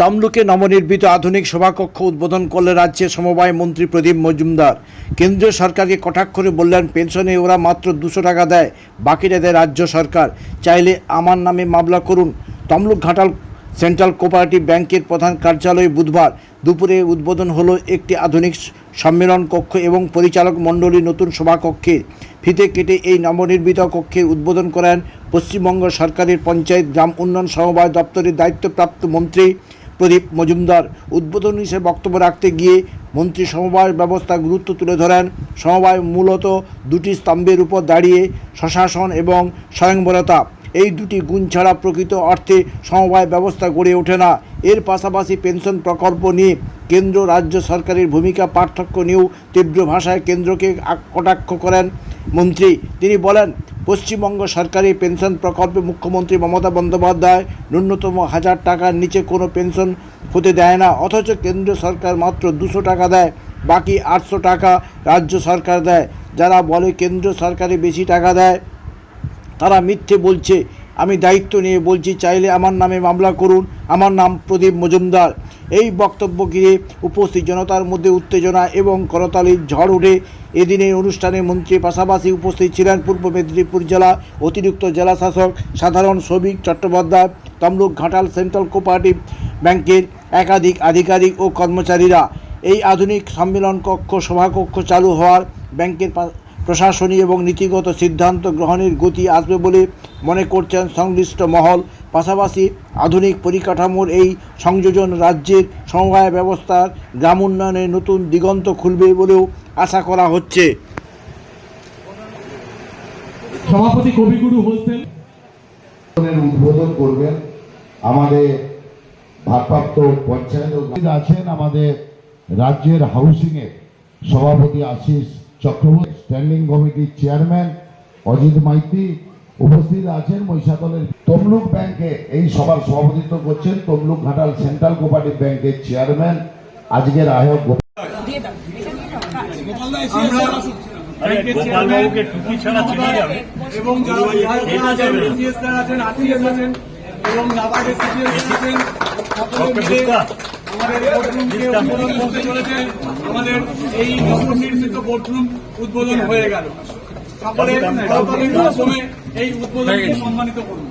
তমলুকে নবনির্মিত আধুনিক সভাকক্ষ উদ্বোধন করলে রাজ্যের সমবায় মন্ত্রী প্রদীপ মজুমদার। কেন্দ্রীয় সরকারকে কটাক্ষ করে বললেন, পেনশনে ওরা মাত্র দুশো টাকা দেয় বাকিটা দেয় রাজ্য সরকার। চাইলে আমার নামে মামলা করুন। তমলুক ঘাটাল সেন্ট্রাল কোঅপারেটিভ ব্যাংকের প্রধান কার্যালয়ে বুধবার দুপুরে উদ্বোধন হলো একটি আধুনিক সম্মেলন কক্ষ এবং পরিচালক মণ্ডলী নতুন সভাকক্ষের ফিতে কেটে এই নবনির্মিত কক্ষের উদ্বোধন করেন পশ্চিমবঙ্গ সরকারের পঞ্চায়েত গ্রাম উন্নয়ন সমবায় দপ্তরের দায়িত্বপ্রাপ্ত মন্ত্রী প্রদীপ মজুমদার উদ্বোধন হিসেবে বক্তব্য রাখতে গিয়ে মন্ত্রী সমবায় ব্যবস্থা গুরুত্ব তুলে ধরেন। সমবায় মূলত দুটি স্তম্ভের উপর দাঁড়িয়ে স্বশাসন এবং স্বয়ংবরতা এই দুটি গুণ ছাড়া প্রকৃত অর্থে সমবায় ব্যবস্থা গড়ে ওঠে না। এর পাশাপাশি পেনশন প্রকল্প নিয়ে কেন্দ্র, রাজ্য সরকারের ভূমিকা পার্থক্য নিয়েও তীব্র ভাষায় কেন্দ্রকে কটাক্ষ করেন মন্ত্রী। তিনি বলেন, পশ্চিমবঙ্গ সরকারি পেনশন প্রকল্পে মুখ্যমন্ত্রী মমতা বন্দ্যোপাধ্যায় ন্যূনতম হাজার টাকার নিচে কোনো পেনশন হতে দেয় না, অথচ কেন্দ্র সরকার মাত্র দুশো টাকা দেয়, বাকি আটশো টাকা রাজ্য সরকার দেয়। যারা বলে কেন্দ্র সরকারে বেশি টাকা দেয় তারা মিথ্যে বলছে। আমি দায়িত্ব নিয়ে বলছি, চাইলে আমার নামে মামলা করুন। আমার নাম প্রদীপ মজুমদার। এই বক্তব্য ঘিরে উপস্থিত জনতার মধ্যে উত্তেজনা এবং করতালির ঝড় ওঠে এদিনের অনুষ্ঠানে মন্ত্রীর পাশাপাশি উপস্থিত ছিলেন পূর্ব মেদিনীপুর জেলা অতিরিক্ত জেলা শাসক, সাধারণ শ্রমিক চট্টোপাধ্যায়, তমলুক ঘাটাল সেন্ট্রাল কোঅপারেটিভ ব্যাংকের একাধিক আধিকারিক ও কর্মচারীরা। এই আধুনিক সম্মেলন কক্ষ, সভাকক্ষ চালু হওয়ার ব্যাংকের প্রশাসনিক এবং নীতিগত সিদ্ধান্ত গ্রহণের গতি আসবে বলে মনে করছেন সংশ্লিষ্ট মহল। পাশাপাশি আধুনিক পরিকাঠামোর এই সংযোজন রাজ্যের সমবায় ব্যবস্থার গ্রাম উন্নয়নে নতুন দিগন্ত খুলবে বলেও আশা করা হচ্ছে। সভাপতি কবিগুরু উদ্বোধনের উদ্বোধন করবেন আমাদের ভারপ্রাপ্ত পঞ্চায়েত আছেন আমাদের রাজ্যের হাউসিং এর সভাপতি আশিস চক্রবর্তী স্ট্যান্ডিং কমিটির চেয়ারম্যান অজিত মাইতি উপস্থিত আছেন মহিষাদলের তমলুক ব্যাংকে এই সভার সভাপতিত্ব করছেন তমলুক ঘাটাল সেন্ট্রাল কোঅপারেটিভ ব্যাংকের চেয়ারম্যান আজকের আয়োগ এবং যারা আছেন আমাদের এই নবনির্মিত বোর্ডরুম উদ্বোধন হয়ে গেল। করতালির মাধ্যমে এই উদ্বোধনকে সম্মানিত করুন।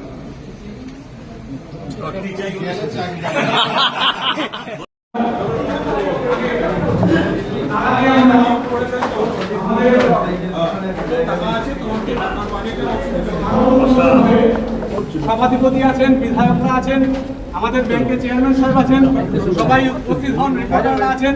সভাধিপতি আছেন বিধায়করা আছেন আমাদের ব্যাংকের চেয়ারম্যান সাহেব আছেন সবাই উপস্থিত হন রিপোর্টাররা আছেন।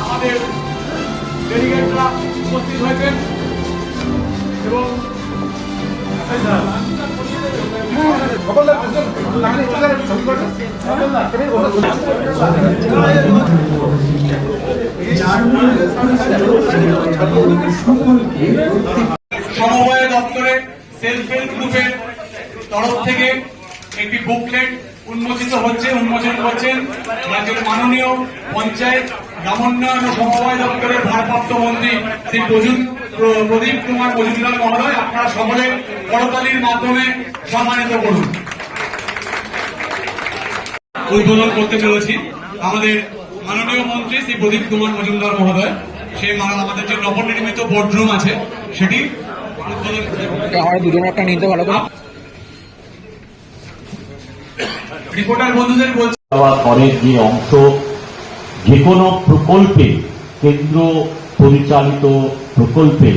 আমাদের ডেলিগেটরা উপস্থিত হয়েছেন এবং সমবায় দপ্তরে সেলফ হেল্প গ্রুপের তরফ থেকে একটি বুকলেট উন্মোচিত হচ্ছে, উন্মোচন করছেন রাজ্যের মাননীয় পঞ্চায়েত গ্রামোন্নয়ন ও সমবায় দপ্তরের ভারপ্রাপ্ত মন্ত্রী শ্রী প্রযুৎ প্র- প্রদীপ কুমার মজুমদার মহোদয়। আপনারা সকলে করতালির মাধ্যমে সম্মানিত করুন। উদ্বোধন করতে চলেছি আমাদের মাননীয় মন্ত্রী শ্রী প্রদীপ কুমার মজুমদার মহোদয়। সেই আমাদের যে নবনির্মিত বোর্ডরুম আছে। সেটি উদ্বোধন রিপোর্টার বন্ধুদের বলছি। পরের যে অংশ যে কোনো প্রকল্পে, কেন্দ্র পরিচালিত প্রকল্পে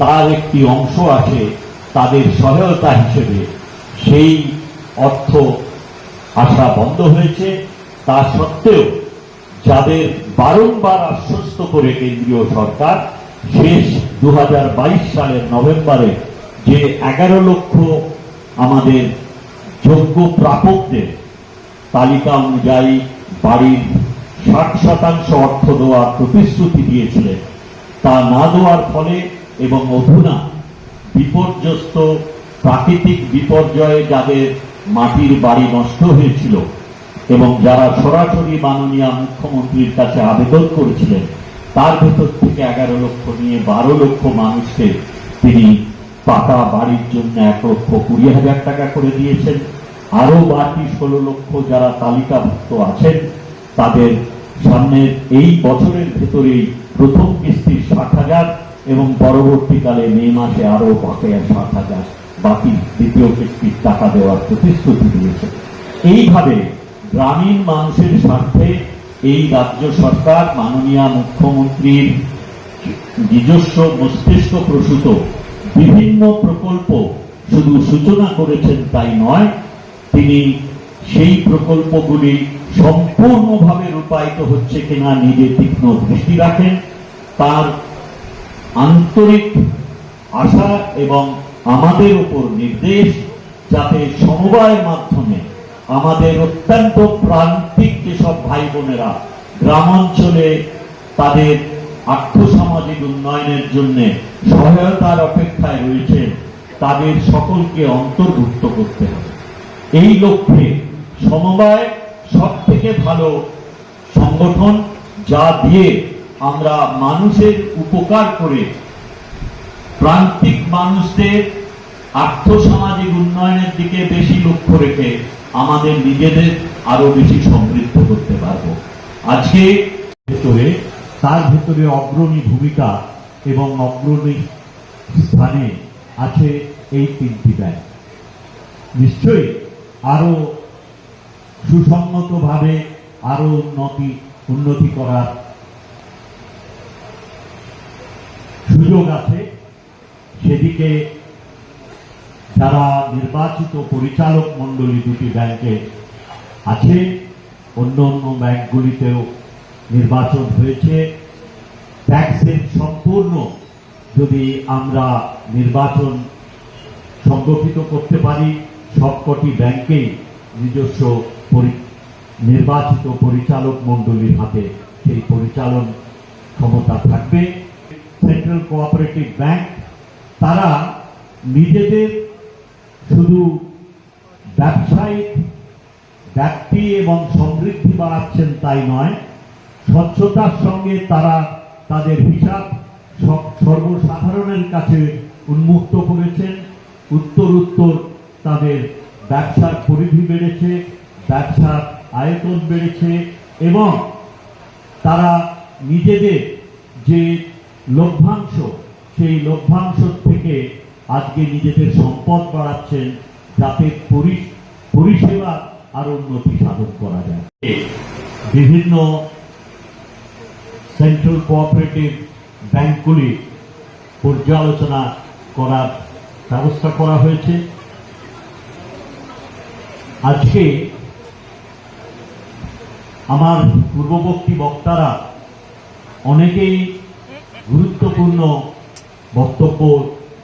তার একটি অংশ তাদের সহায়তা হিসেবে। সেই অর্থ আসা বন্ধ হয়েছে। তা সত্ত্বেও যাদের বারংবার আশ্বস্ত করে কেন্দ্রীয় সরকার, শেষ দু হাজার বাইশ সালের নভেম্বরে যে এগারো লক্ষ আমাদের যোগ্য প্রাপকদের তালিকা অনুযায়ী বাড়ির ষাট শতাংশ অর্থ দেওয়ার প্রতিশ্রুতি দিয়েছিলেন। তা না দেওয়ার ফলে এবং অধুনা বিপর্যস্ত প্রাকৃতিক বিপর্যয়ে যাদের মাটির বাড়ি নষ্ট হয়েছিল এবং যারা সরাসরি মাননীয় মুখ্যমন্ত্রীর কাছে আবেদন করেছিলেন, তার ভেতর থেকে এগারো লক্ষ নিয়ে বারো লক্ষ মানুষকে তিনি পাকা বাড়ির জন্য এক লক্ষ কুড়ি হাজার টাকা করে দিয়েছেন। আরও বাকি ষোলো লক্ষ যারা তালিকাভুক্ত আছেন, তাদের সামনের এই বছরের ভেতরেই প্রথম কিস্তি ষাট হাজার এবং পরবর্তীকালে মে মাসে আরও বকেয়া ষাট হাজার, বাকি দ্বিতীয় কিস্তির টাকা দেওয়ার প্রতিশ্রুতি দিয়েছে। এইভাবে গ্রামীণ মানুষের স্বার্থে এই রাজ্য সরকার, মাননীয় মুখ্যমন্ত্রীর নিজস্ব মস্তিষ্ক প্রসূত বিভিন্ন প্রকল্প শুধু সূচনা করেছেন তাই নয় তিনি সেই প্রকল্পগুলি সম্পূর্ণভাবে রূপায়িত হচ্ছে কিনা নিজে তীক্ষ্ণ দৃষ্টি রাখেন। তার আন্তরিক আশা এবং আমাদের উপর নির্দেশ যাতে সমবায়ের মাধ্যমে আমাদের অত্যন্ত প্রান্তিক যেসব ভাই বোনেরা গ্রামাঞ্চলে তাদের আর্থসামাজিক উন্নয়নের জন্য সহায়তার অপেক্ষায় রয়েছে তাদের সকলকে অন্তর্ভুক্ত করতে হবে। এই লক্ষ্যে সমবায় সব থেকে ভালো সংগঠন যা দিয়ে আমরা মানুষের উপকার করে প্রান্তিক মানুষদের আর্থসামাজিক উন্নয়নের দিকে বেশি লক্ষ্য রেখে আমাদের নিজেদের আরও বেশি সমৃদ্ধ করতে পারব। আজকে ভেতরে, তার ভেতরে অগ্রণী ভূমিকা এবং অগ্রণী স্থানে আছে এই তিনটি ব্যাংক। নিশ্চয়ই আরও সুসংগতভাবে আরও উন্নতি উন্নতি করার সুযোগ আছে। সেদিকে যারা নির্বাচিত পরিচালক মণ্ডলী দুটি ব্যাংকে আছে, অন্য অন্য ব্যাংকগুলিতেও নির্বাচন হয়েছে। ট্যাক্সের সম্পূর্ণ যদি আমরা নির্বাচন সংগঠিত করতে পারি সবকটি ব্যাংকেই নিজস্ব নির্বাচিত পরিচালক মণ্ডলীর হাতে সেই পরিচালন ক্ষমতা থাকবে। সেন্ট্রাল কোঅপারেটিভ ব্যাংক তারা নিজেদের শুধু ব্যবসায়িক ব্যক্তি এবং সমৃদ্ধি বাড়াচ্ছেন তাই নয়, স্বচ্ছতার সঙ্গে তারা তাদের হিসাব সব- সর্বসাধারণের কাছে উন্মুক্ত করেছেন। উত্তর উত্তর তাদের ব্যবসার পরিধি বেড়েছে, ব্যবসার আয়তন বেড়েছে এবং তারা নিজেদের যে লভ্যাংশ, সেই লভ্যাংশ থেকে আজকে নিজেদের সম্পদ বাড়াচ্ছেন যাতে পরি- পরিষেবা আরও উন্নতি সাধন করা যায়। বিভিন্ন সেন্ট্রাল কোঅপারেটিভ ব্যাংকগুলি পর্যালোচনা করার ব্যবস্থা করা হয়েছে। আজকে আমার পূর্ববর্তী বক্তারা অনেকেই গুরুত্বপূর্ণ বক্তব্য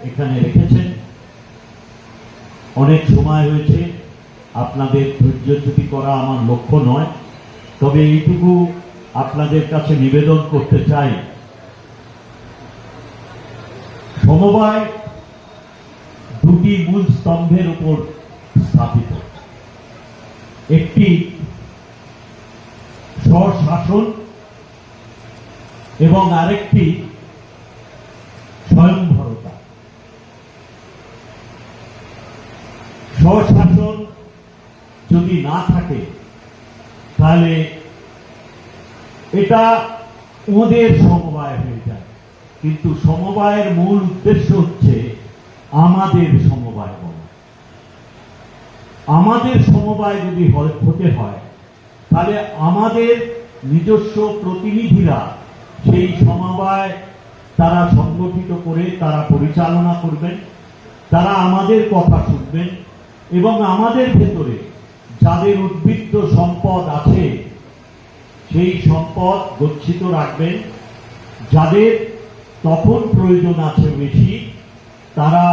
এখানে রেখেছেন। অনেক সময় হয়েছে, আপনাদের ধৈর্যচ্যুতি করা আমার লক্ষ্য নয়, তবে এইটুকু আপনাদের কাছে নিবেদন করতে চাই। সমবায় দুটি মূল স্তম্ভের উপর স্থাপিত। একটি স্বশাসন এবং আরেকটি স্বয়ংভরতা। স্বশাসন যদি না থাকে, তাহলে এটা ওদের সমবায় হয়ে যায়। কিন্তু সমবায়ের মূল উদ্দেশ্য হচ্ছে আমাদের বলা আমাদের সমবায় যদি হতে হয়, তাহলে আমাদের নিজস্ব প্রতিনিধিরা সেই সমবায় তারা সংগঠিত করে, তারা পরিচালনা করবেন, তারা আমাদের কথা শুনবেন এবং আমাদের ভেতরে যাদের উদ্বৃত্ত সম্পদ আছে, সেই সম্পদ গচ্ছিত রাখবেন। যাদের তখন প্রয়োজন আছে বেশি, তারা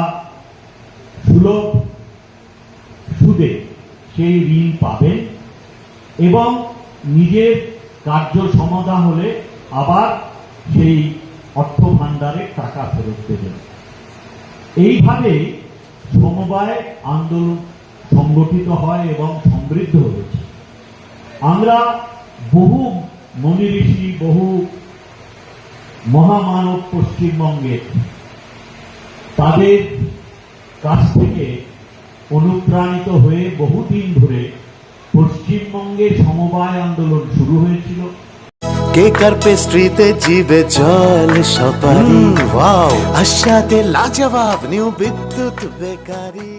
সুদে সেই ঋণ পাবেন এবং নিজের কার্য সমাধা হলে আবার সেই অর্থ ভাণ্ডারে টাকা ফেরত দেবেন এইভাবেই সমবায় আন্দোলন সংগঠিত হয় এবং সমৃদ্ধ হয়েছে। আমরা বহু মনি ঋষি, বহু মহামানব পশ্চিমবঙ্গে তাদের কাছ থেকে অনুপ্রাণিত হয়ে বহুদিন ধরে পশ্চিমবঙ্গে সমবায় আন্দোলন শুরু হয়েছিল। কেকার পেস্ট্রিতে জিবে জল সপারি ওয়াও আশাতে লাজবাব new Bidyut bakery.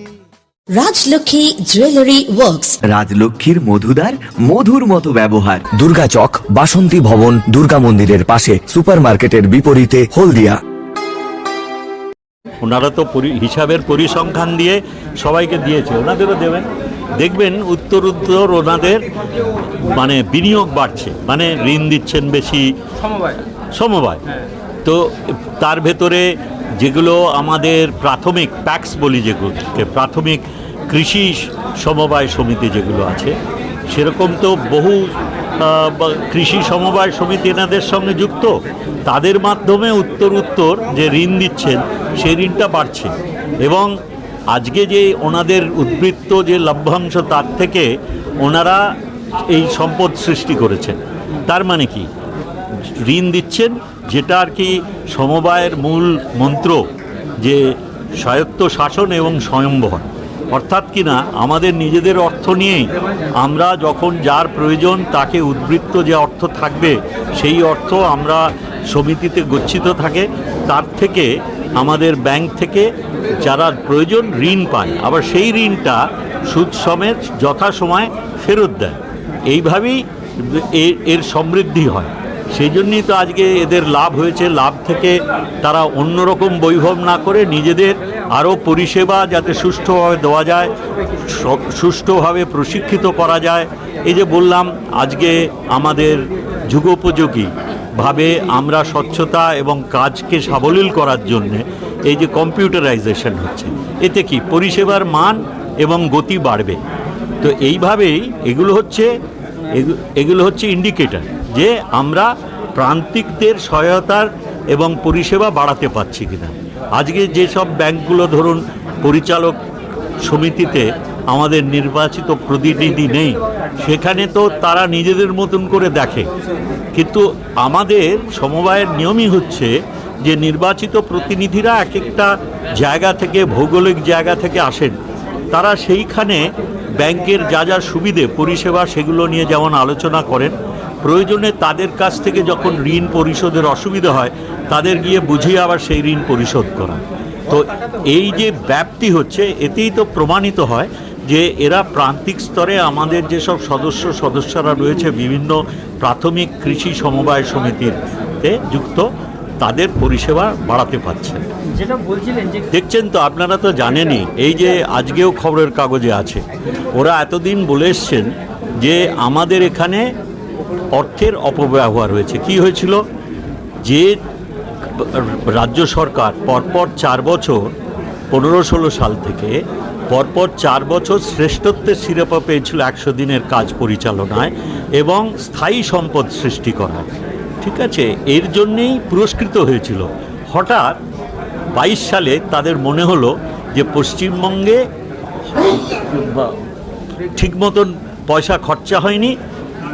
Rajlakshmi jewellery works. রাজলক্ষ্মীর মধুদার মধুর মতো ব্যবহার। দুর্গা চক বাসন্তী ভবন দুর্গা মন্দিরের পাশে সুপারমার্কেটের বিপরীতে হলদিয়া। ওনারা তো পরি- হিসাবের পরিসংখ্যান দিয়ে সবাইকে দিয়েছে। ওনাদেরও দেবেন। দেখবেন উত্তর উত্তর ওনাদের মানে বিনিয়োগ বাড়ছে। মানে ঋণ দিচ্ছেন বেশি। সমবায়। তো তার ভেতরে যেগুলো আমাদের প্রাথমিক প্যাক্স বলি যেগুলোকে প্রাথমিক কৃষি সমবায় সমিতি যেগুলো আছে সেরকম তো বহু কৃষি সমবায় সমিতি এনাদের সঙ্গে যুক্ত, তাদের মাধ্যমে উত্তর উত্তর যে ঋণ দিচ্ছেন সেই ঋণটা বাড়ছে। এবং আজকে যে ওনাদের উদ্বৃত্ত যে লভ্যাংশ, তার থেকে ওনারা এই সম্পদ সৃষ্টি করেছেন। তার মানে কি? ঋণ দিচ্ছেন, যেটা আর কি সমবায়ের মূল মন্ত্র, যে স্বায়ত্ত শাসন এবং স্বয়ংবর অর্থাৎ কিনা আমাদের নিজেদের অর্থ নিয়েই আমরা যখন যার প্রয়োজন তাকে উদ্বৃত্ত যে অর্থ থাকবে, সেই অর্থ আমরা সমিতিতে গচ্ছিত থাকে। তার থেকে আমাদের ব্যাংক থেকে যারা প্রয়োজন ঋণ পায়, আবার সেই ঋণটা সুদ সমেত যথাসময় ফেরত দেয়। এইভাবেই এর এর সমৃদ্ধি হয়। সেই জন্যই তো আজকে এদের লাভ হয়েছে। লাভ থেকে তারা অন্যরকম বৈভব না করে নিজেদের আরও পরিষেবা যাতে সুষ্ঠুভাবে দেওয়া যায় সুষ্ঠুভাবে প্রশিক্ষিত করা যায়। এই যে বললাম, আজকে আমাদের যুগোপযোগী ভাবে আমরা স্বচ্ছতা এবং কাজকে সাবলীল করার জন্যে এই যে কম্পিউটারাইজেশন হচ্ছে, এতে কি পরিষেবার মান এবং গতি বাড়বে? তো এইভাবেই এগুলো হচ্ছে এগুলো হচ্ছে ইন্ডিকেটর। যে আমরা প্রান্তিকদের সহায়তার এবং পরিষেবা বাড়াতে পারছি কিনা। আজকে যেসব ব্যাংকগুলো ধরুন পরিচালক সমিতিতে আমাদের নির্বাচিত প্রতিনিধি নেই, সেখানে তো তারা নিজেদের মতন করে দেখে। কিন্তু আমাদের সমবায়ের নিয়মই হচ্ছে যে নির্বাচিত প্রতিনিধিরা এক একটা জায়গা থেকে, ভৌগোলিক জায়গা থেকে আসেন। তারা সেইখানে ব্যাংকের যা যা সুবিধে, পরিষেবা সেগুলো নিয়ে যেমন আলোচনা করেন প্রয়োজনে তাদের কাছ থেকে যখন ঋণ পরিশোধের অসুবিধা হয় তাদের গিয়ে বুঝিয়ে আবার সেই ঋণ পরিশোধ করা। তো এই যে ব্যাপ্তি হচ্ছে এতেই তো প্রমাণিত হয় যে এরা প্রান্তিক স্তরে আমাদের যেসব সদস্য সদস্যরা রয়েছে বিভিন্ন প্রাথমিক কৃষি সমবায় সমিতিতে যুক্ত তাদের পরিষেবা বাড়াতে পারছে। যেটা বলছিলেন যে দেখছেন তো আপনারা তো জানেনই এই যে আজকেও খবরের কাগজে আছে। ওরা এতদিন বলে এসছেন যে আমাদের এখানে অর্থের অপব্যবহার হয়েছে। কি হয়েছিল? যে রাজ্য সরকার পরপর চার বছর পনেরো ষোলো সাল থেকে পরপর চার বছর শ্রেষ্ঠত্বের শিরোপা পেয়েছিল একশো দিনের কাজ পরিচালনায় এবং স্থায়ী সম্পদ সৃষ্টি করায় ঠিক আছে? এর জন্যেই পুরস্কৃত হয়েছিল। হঠাৎ বাইশ সালে তাদের মনে হলো যে পশ্চিমবঙ্গে ঠিক মতন পয়সা খরচা হয়নি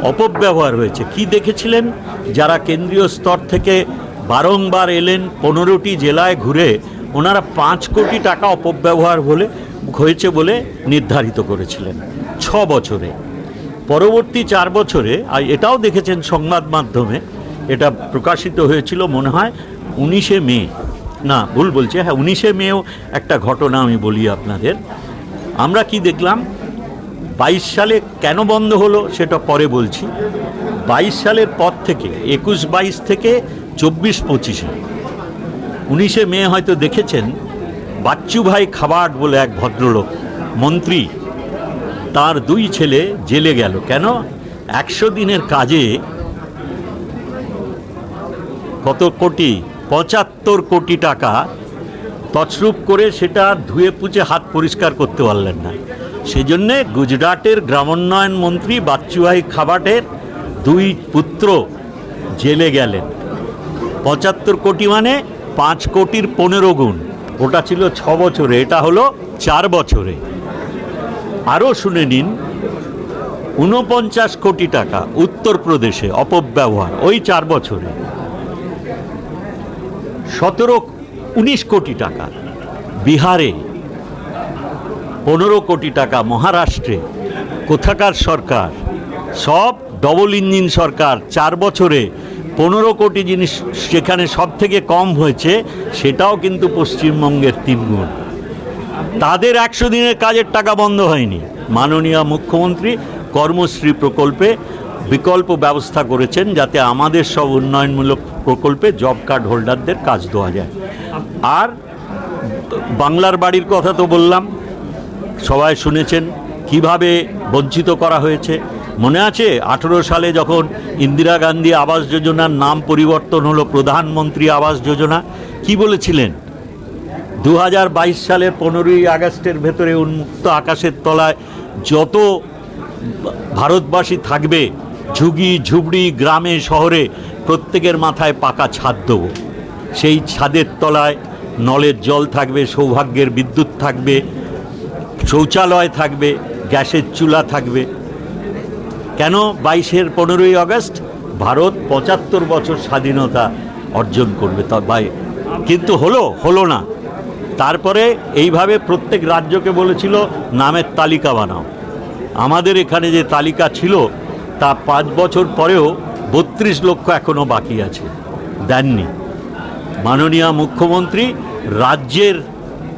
অপব্যবহার হয়েছে। কি দেখেছিলেন? যারা কেন্দ্রীয় স্তর থেকে বারংবার এলেন পনেরোটি জেলায় ঘুরে, ওনারা পাঁচ কোটি টাকা অপব্যবহার বলে, হয়েছে বলে নির্ধারিত করেছিলেন ছ বছরে। পরবর্তী চার বছরে, আর এটাও দেখেছেন সংবাদ মাধ্যমে, এটা প্রকাশিত হয়েছিল মনে হয় উনিশে মে। না, ভুল বলছে হ্যাঁ উনিশে মেও একটা ঘটনা আমি বলি আপনাদের। আমরা কি দেখলাম? বাইশ সালে কেন বন্ধ হলো সেটা পরে বলছি। বাইশ সালের পর থেকে, একুশ বাইশ থেকে চব্বিশ পঁচিশে, উনিশে মে হয়তো দেখেছেন, বাচ্চু ভাই খাবার বলে এক ভদ্রলোক, মন্ত্রী, তার দুই ছেলে জেলে গেল। কেন? একশো দিনের কাজে কত কোটি, পঁচাত্তর কোটি টাকা তছরূপ করে সেটা ধুয়ে পুচে হাত পরিষ্কার করতে পারলেন না। সেজন্যে গুজরাটের গ্রামোন্নয়ন মন্ত্রী বাচ্চুভাই খাবাটের দুই পুত্র জেলে গেলেন। পঁচাত্তর কোটি মানে পাঁচ কোটির পনেরো গুণ। ওটা ছিল ছ বছরে, এটা হলো চার বছরে। আরও শুনে নিন, ঊনপঞ্চাশ কোটি টাকা উত্তরপ্রদেশে অপব্যবহার, ওই চার বছরে। সতেরো, উনিশ কোটি টাকা বিহারে পনেরো কোটি টাকা মহারাষ্ট্রে। কোথাকার সরকার? সব ডবল ইঞ্জিন সরকার। চার বছরে পনেরো কোটি জিনিস সেখানে সব থেকে কম হয়েছে, সেটাও কিন্তু পশ্চিমবঙ্গের তিনগুণ। তাদের একশো দিনের কাজের টাকা বন্ধ হয়নি। মাননীয় মুখ্যমন্ত্রী কর্মশ্রী প্রকল্পে বিকল্প ব্যবস্থা করেছেন যাতে আমাদের সব উন্নয়নমূলক প্রকল্পে জব কার্ড হোল্ডারদের কাজ দেওয়া যায়। আর বাংলার বাড়ির কথা তো বললাম সবাই শুনেছেন কীভাবে বঞ্চিত করা হয়েছে। মনে আছে আঠেরো সালে যখন ইন্দিরা গান্ধী আবাস যোজনার নাম পরিবর্তন হলো প্রধানমন্ত্রী আবাস যোজনা, কি বলেছিলেন? দু হাজার বাইশ সালের পনেরোই আগস্টের ভেতরে উন্মুক্ত আকাশের তলায় যত ভারতবাসী থাকবে ঝুগি ঝুবড়ি গ্রামে, শহরে, প্রত্যেকের মাথায় পাকা ছাদ দেবো। সেই ছাদের তলায় নলের জল থাকবে, সৌভাগ্যের বিদ্যুৎ থাকবে শৌচালয় থাকবে, গ্যাসের চুলা থাকবে। কেন বাইশের পনেরোই আগস্ট? ভারত পঁচাত্তর বছর স্বাধীনতা অর্জন করবে। তা বাই কিন্তু হলো হলো না। তারপরে এইভাবে প্রত্যেক রাজ্যকে বলেছিল, নামের তালিকা বানাও। আমাদের এখানে যে তালিকা ছিল, তা পাঁচ বছর পরেও বত্রিশ লক্ষ এখনও বাকি আছে। দেননি। মাননীয় মুখ্যমন্ত্রী রাজ্যের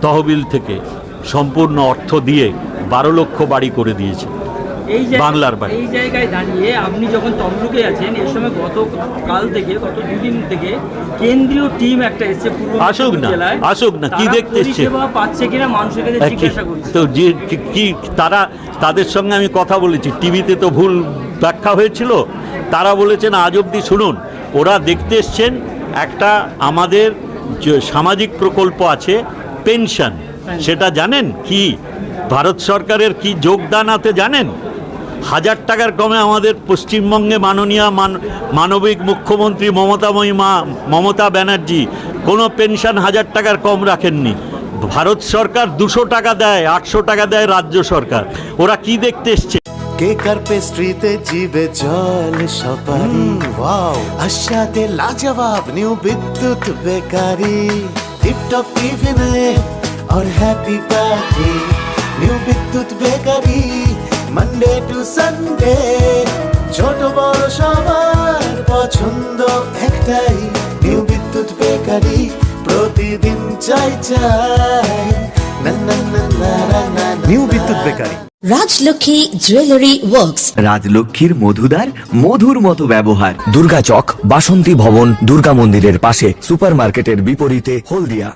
তহবিল থেকে সম্পূর্ণ অর্থ দিয়ে বারো লক্ষ বাড়ি করে দিয়েছে এই বাংলার বাড়ি। এই জায়গায় দাঁড়িয়ে আপনি যখন তমলুকে আছেন এই সময় গত কাল থেকে গত দুদিন থেকে কেন্দ্রীয় টিম একটা এসছে পূর্ব আসুক না, আসুক না, কি দেখতে এসছে? পাচ্ছে কিনা মানুষের কাছে জিজ্ঞাসা করছে। তো যে কি- তারা তাদের সঙ্গে আমি কথা বলেছি। টিভিতে তো ভুল ব্যাখ্যা হয়েছিল। তারা বলেছেন আজ অবধি শুনুন ওরা দেখতে এসছেন একটা আমাদের যে সামাজিক প্রকল্প আছে পেনশন। সেটা জানেন কি? ভারত সরকারের কি যোগদান আছে জানেন? হাজার টাকার কমে আমাদের পশ্চিমবঙ্গে মাননীয় মান মানবিক মুখ্যমন্ত্রী মমতাময়ী মা মমতা ব্যানার্জি কোনো পেনশন হাজার টাকার কম রাখেননি। ভারত সরকার দুশো টাকা দেয় আটশো টাকা দেয় রাজ্য সরকার। ওরা কি দেখতে এসছে? কেক আর পেস্ট্রিতে জিবে জল সপারি ওয়াও। আশাতে লাজবাব নিউ বিদ্যুৎ বেকারি। টিপটপ টিফিনে और happy party new Bidyut bakery Monday to Sunday ছোট বড় সবার পছন্দ একটাই নিউ বিদ্যুৎ বেকারি প্রতিদিন চাই চাই না না না না না new Bidyut bakery Rajlakshmi jewellery works রাজলক্ষ্মীর মধুদার মধুর মতো ব্যবহার দুর্গা চক বাসন্তী ভবন দুর্গা মন্দিরের পাশে সুপারমার্কেটের বিপরীতে হলদিয়া